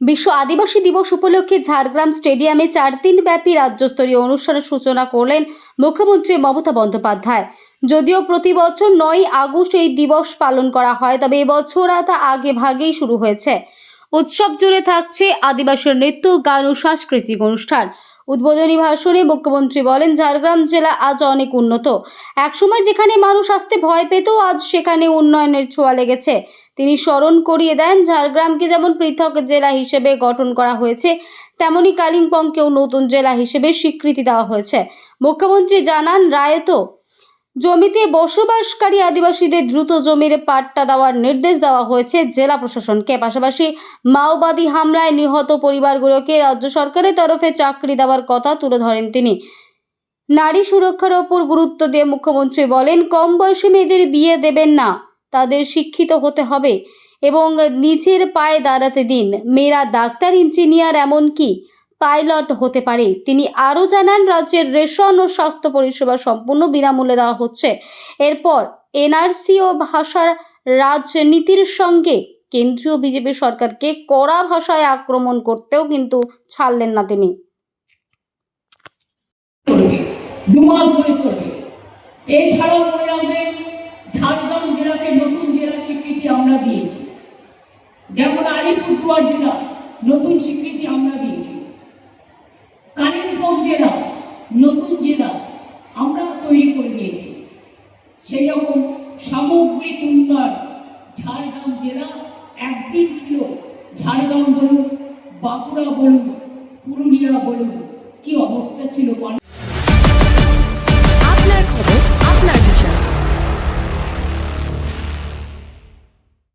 বিশ্ব আদিবাসী দিবস উপলক্ষে ঝাড়গ্রাম স্টেডিয়ামে চার দিন ব্যাপী রাজ্যস্তরীয় অনুষ্ঠানের সূচনা করলেন মুখ্যমন্ত্রী মমতা বন্দ্যোপাধ্যায়। যদিও প্রতি বছর নয় আগস্ট এই দিবস পালন করা হয়, তবে এবছর তা আগে ভাগেই শুরু হয়েছে। উৎসব জুড়ে থাকছে আদিবাসীর নৃত্য, গান ও সাংস্কৃতিক অনুষ্ঠান। উদ্বোধনী ভাষণে মুখ্যমন্ত্রী বলেন, ঝাড়গ্রাম জেলা আজ অনেক উন্নত। একসময় যেখানে মানুষ আসতে ভয় পেত, আজ সেখানে উন্নয়নের ছোঁয়া লেগেছে। তিনি স্মরণ করিয়ে দেন, ঝাড়গ্রামকে যেমন পৃথক জেলা হিসেবে গঠন করা হয়েছে, তেমনি কালিম্পংকেও নতুন জেলা হিসেবে স্বীকৃতি দেওয়া হয়েছে। মুখ্যমন্ত্রী জানান, রায়ত জমিতে বসবাসকারী আদিবাসীদের দ্রুত জমির পাট্টা দেওয়ার নির্দেশ দেওয়া হয়েছে জেলা প্রশাসনকে। পাশাপাশি মাওবাদী হামলায় নিহত পরিবারগুলোকে রাজ্য সরকারের তরফে চাকরি দেওয়ার কথা তুলে ধরেন তিনি। নারী সুরক্ষার ওপর গুরুত্ব দিয়ে মুখ্যমন্ত্রী বলেন, কম বয়সী মেয়েদের বিয়ে দেবেন না, তাদের শিক্ষিত হতে হবে এবং নিজের পায়ে দাঁড়াতে দিন। মেয়েরা ডাক্তার, ইঞ্জিনিয়ার, এমনকি পাইলট হতে পারে। তিনি আরও জানান, রাজ্যের রেশন ও স্বাস্থ্য পরিষেবা সম্পূর্ণ বিনামূল্যে দেওয়া হচ্ছে। এরপর এনআরসি ও ভাষার রাজনীতির সঙ্গে কেন্দ্রীয় বিজেপি সরকারকে কড়া ভাষায় আক্রমণ করতেও কিন্তু ছাড়লেন না তিনি। এছাড়াও মনে রাখবেন, ঝাড়গ্রাম জেলাকে নতুন জেলার স্বীকৃতি আমরা দিয়েছি। যেমন আলিপুরদুয়ার জেলা, নতুন স্বীকৃতি আমরা জেলা, নতুন জেলা আমরা তৈরি করে দিয়েছি সেই রকম সামগ্রিক উন্নয়ন ঝাড়গ্রাম জেলা একদিন ছিল ঝাড়গ্রাম বলুন, বাঁকুড়া বলুন, পুরুলিয়া বলুন, কি অবস্থা ছিল